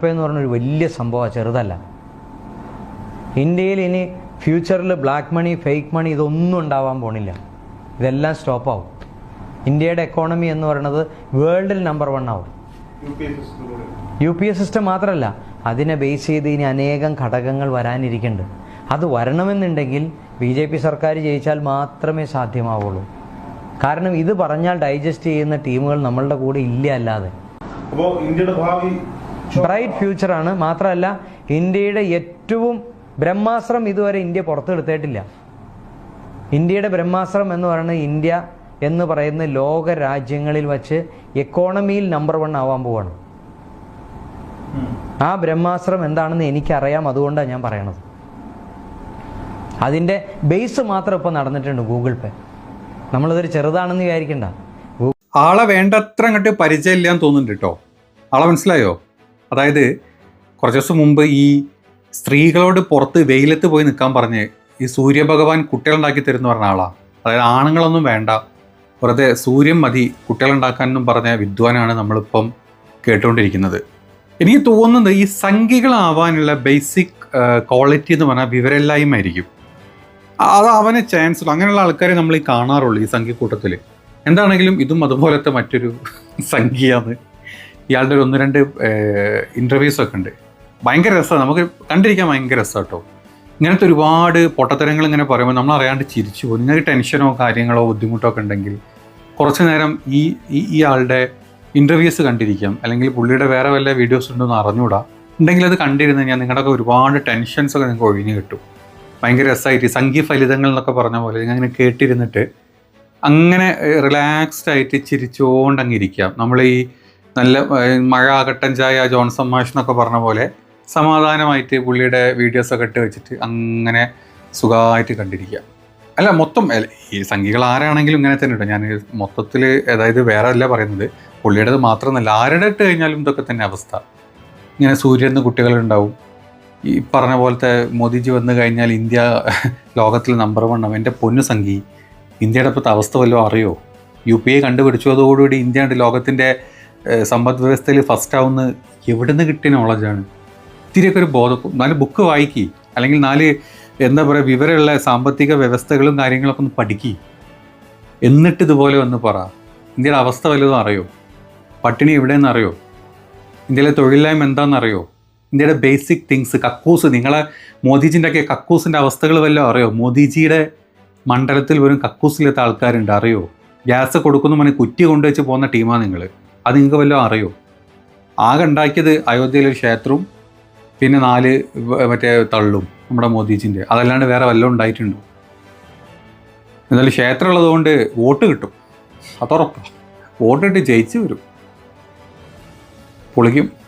പേ എന്ന് പറഞ്ഞൊരു വലിയ സംഭവമാണ് ചെറുതല്ല. ഇന്ത്യയിൽ ഇനി ഫ്യൂച്ചറിൽ ബ്ലാക്ക് മണി ഫേക്ക് മണി ഇതൊന്നും ഉണ്ടാവാൻ പോണില്ല. ഇതെല്ലാം സ്റ്റോപ്പാവും ഇന്ത്യയുടെ എക്കോണമി എന്ന് പറയുന്നത് വേൾഡിൽ നമ്പർ വൺ ആവും. യു പി എസ് സിസ്റ്റം മാത്രമല്ല അതിനെ ബേസ് ചെയ്ത് ഇനി അനേകം ഘടകങ്ങൾ വരാനിരിക്കുന്നുണ്ട്. അത് വരണമെന്നുണ്ടെങ്കിൽ ബി ജെ പി സർക്കാർ ജയിച്ചാൽ മാത്രമേ സാധ്യമാവുള്ളൂ. കാരണം ഇത് പറഞ്ഞാൽ ഡൈജസ്റ്റ് ചെയ്യുന്ന ടീമുകൾ നമ്മളുടെ കൂടെ ഇല്ല അല്ലാതെ. അപ്പോൾ ഇന്ത്യയുടെ ഭാവി ബ്രൈറ്റ് ഫ്യൂച്ചറാണ് മാത്രമല്ല ഇന്ത്യയുടെ ഏറ്റവും ബ്രഹ്മാസ്ത്രം ഇതുവരെ ഇന്ത്യ പുറത്തെടുത്തിട്ടില്ല. ഇന്ത്യയുടെ ബ്രഹ്മാസ്ത്രം എന്ന് പറയുന്നത് ഇന്ത്യ എന്ന് പറയുന്ന ലോക രാജ്യങ്ങളിൽ വച്ച് എക്കോണമിയിൽ നമ്പർ വൺ ആവാൻ പോവാണ്. ആ ബ്രഹ്മാസ്ത്രം എന്താണെന്ന് എനിക്കറിയാം. അതുകൊണ്ടാണ് ഞാൻ പറയണത്. അതിന്റെ ബേസ് മാത്രം ഇപ്പോൾ നടന്നിട്ടുണ്ട് ഗൂഗിൾ പേ നമ്മളിതൊരു ചെറുതാണെന്ന് വിചാരിക്കണ്ട. ആളെ വേണ്ടത്ര അങ്ങോട്ട് പരിചയമില്ലാന്ന് തോന്നുന്നുണ്ട് കേട്ടോ ആളെ മനസ്സിലായോ? അതായത് കുറച്ച് ദിവസം മുമ്പ് ഈ സ്ത്രീകളോട് പുറത്ത് വെയിലത്ത് പോയി നിൽക്കാൻ പറഞ്ഞ് ഈ സൂര്യഭഗവാൻ കുട്ടികളുണ്ടാക്കി തരുന്ന പറഞ്ഞ ആളാണ് അതായത് ആണുങ്ങളൊന്നും വേണ്ട. വെറുതെ സൂര്യൻ മതി കുട്ടികളുണ്ടാക്കാനെന്നും പറഞ്ഞ വിദ്വാനാണ് നമ്മളിപ്പം കേട്ടുകൊണ്ടിരിക്കുന്നത്. എനിക്ക് തോന്നുന്നത് ഈ സംഖ്യകളാവാനുള്ള ബേസിക് ക്വാളിറ്റി എന്ന് പറഞ്ഞാൽ വിവരമില്ലായ്മയായിരിക്കും അത് അവന് ചാൻസ് അങ്ങനെയുള്ള ആൾക്കാരെ നമ്മൾ ഈ കാണാറുള്ളൂ ഈ സംഖ്യക്കൂട്ടത്തിൽ എന്താണെങ്കിലും ഇതും അതുപോലത്തെ മറ്റൊരു സംഖ്യയാണ്. ഇയാളുടെ ഒരു ഒന്ന് രണ്ട് ഇന്റർവ്യൂസ് ഒക്കെ ഉണ്ട്. ഭയങ്കര രസമാണ് നമുക്ക് കണ്ടിരിക്കാൻ ഭയങ്കര രസമാണ് കേട്ടോ ഇങ്ങനത്തെ ഒരുപാട് പൊട്ടത്തരങ്ങൾ ഇങ്ങനെ പറയുമ്പോൾ നമ്മൾ അറിയാണ്ട് ചിരിച്ചു പോകും. നിങ്ങൾക്ക് ടെൻഷനോ കാര്യങ്ങളോ ബുദ്ധിമുട്ടോ ഒക്കെ ഉണ്ടെങ്കിൽ കുറച്ച് നേരം ഈ ഈ- ഇന്റർവ്യൂസ് കണ്ടിരിക്കാം. അല്ലെങ്കിൽ പുള്ളിയുടെ വേറെ വല്ല വീഡിയോസ് ഉണ്ടോന്ന് അറിഞ്ഞൂടാ ഉണ്ടെങ്കിൽ അത് കണ്ടിരുന്ന് കഴിഞ്ഞാൽ നിങ്ങളുടെയൊക്കെ ഒരുപാട് ടെൻഷൻസ് ഒക്കെ നിങ്ങൾക്ക് ഒഴിഞ്ഞു കിട്ടും. ഭയങ്കര രസമായിട്ട് സംഗീത ഫലിതങ്ങൾ എന്നൊക്കെ പറഞ്ഞ പോലെ നിങ്ങൾ അങ്ങനെ കേട്ടിരുന്നിട്ട് അങ്ങനെ റിലാക്സ്ഡ് ആയിട്ട് ചിരിച്ചുകൊണ്ട് അങ്ങ് ഇരിക്കാം. നമ്മൾ ഈ നല്ല മഴ കട്ടൻ ചായ ജോൺസൺ മാഷ് എന്നൊക്കെ പറഞ്ഞ പോലെ സമാധാനമായിട്ട് പുള്ളിയുടെ വീഡിയോസൊക്കെ ഇട്ട് വെച്ചിട്ട് അങ്ങനെ സുഖമായിട്ട് കണ്ടിരിക്കുക. അല്ല മൊത്തം ഈ സംഖ്യകൾ ആരാണെങ്കിലും ഇങ്ങനെ തന്നെ കേട്ടോ. ഞാൻ മൊത്തത്തിൽ അതായത് വേറെ അല്ല പറയുന്നത് പുള്ളിയുടേത് മാത്രമല്ല ആരുടെ ഇട്ട് കഴിഞ്ഞാലും ഇതൊക്കെ തന്നെ അവസ്ഥ. ഇങ്ങനെ സൂര്യന്ന് കുട്ടികളുണ്ടാവും. ഈ പറഞ്ഞ പോലത്തെ മോദിജി വന്നു കഴിഞ്ഞാൽ ഇന്ത്യ ലോകത്തിൽ നമ്പർ വൺ ആവും. എന്റെ പൊന്നു സംഖ്യ ഇന്ത്യയുടെ ഇപ്പോഴത്തെ അവസ്ഥ വല്ലതും അറിയോ? യു പി ഐ കണ്ടുപിടിച്ചതോടുകൂടി ഇന്ത്യ ലോകത്തിന്റെ സമ്പദ് വ്യവസ്ഥയിൽ ഫസ്റ്റ് ആവുന്ന എവിടെ നിന്ന് കിട്ടിയ നോളജാണ് ഇത്തിരിയൊക്കെ ഒരു ബോധം. നാല് ബുക്ക് വായിക്കി. അല്ലെങ്കിൽ നാല് എന്താ പറയുക വിവരമുള്ള സാമ്പത്തിക വ്യവസ്ഥകളും കാര്യങ്ങളൊക്കെ ഒന്ന് പഠിക്കി. എന്നിട്ട് ഇതുപോലെ ഒന്ന് പറ. ഇന്ത്യയുടെ അവസ്ഥ വല്ലതും അറിയോ? പട്ടിണി എവിടെയെന്ന് അറിയോ? ഇന്ത്യയിലെ തൊഴിലില്ലായ്മ എന്താണെന്നറിയോ ഇന്ത്യയുടെ ബേസിക് തിങ്സ് കക്കൂസ്. നിങ്ങളെ മോദിജിന്റെ ഒക്കെ കക്കൂസിന്റെ അവസ്ഥകൾ വല്ലതും അറിയോ? മോദിജിയുടെ മണ്ഡലത്തിൽ വരും കക്കൂസിലെത്ത ആൾക്കാരുണ്ട്. അറിയോ? ഗ്യാസ് കൊടുക്കുന്നു പറഞ്ഞ് കുറ്റി കൊണ്ടുവച്ച് പോകുന്ന ടീമാണ് നിങ്ങൾ അത് നിങ്ങൾക്ക് വല്ലതും അറിയോ? ആകെ ഉണ്ടാക്കിയത് അയോധ്യയിലൊരു ക്ഷേത്രവും പിന്നെ നാല് മറ്റേ തള്ളും നമ്മുടെ മോദിജിന്റെ. അതല്ലാണ്ട് വേറെ വല്ലതും ഉണ്ടായിട്ടുണ്ടോ. എന്നാലും ക്ഷേത്രം ഉള്ളതുകൊണ്ട് വോട്ട് കിട്ടും. അതുറപ്പാണ് വോട്ടിട്ട് ജയിച്ചു വരും. പൊളിക്കും.